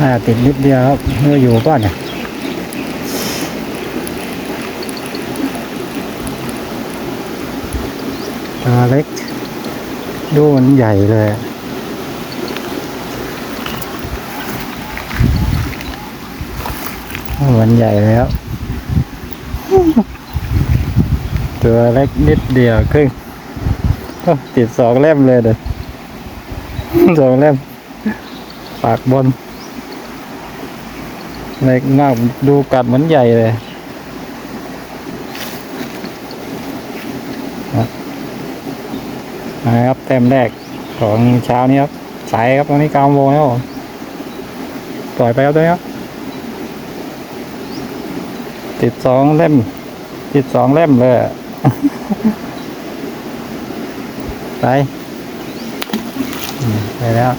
น่าติดนิดเดียวครับเมื่ออยู่ก่อนเนี่ยตัวเล็กดูมันใหญ่เลยโอ้มันใหญ่แล้ว ตัวเล็กนิดเดียวครึ่งติดสองเล่มเลยเด้อสองเล่ม ปากบน เล็กมาดูกัดเหมือนใหญ่เลยนะครับเต็มแรกของเช้านี้ครับ สายครับตอนนี้ก้าโมงแล้วผมปล่อยไปครับตัวนี้ครับ ติดสองเล่ม ติดสองเล่มเลยไปไปแล้ว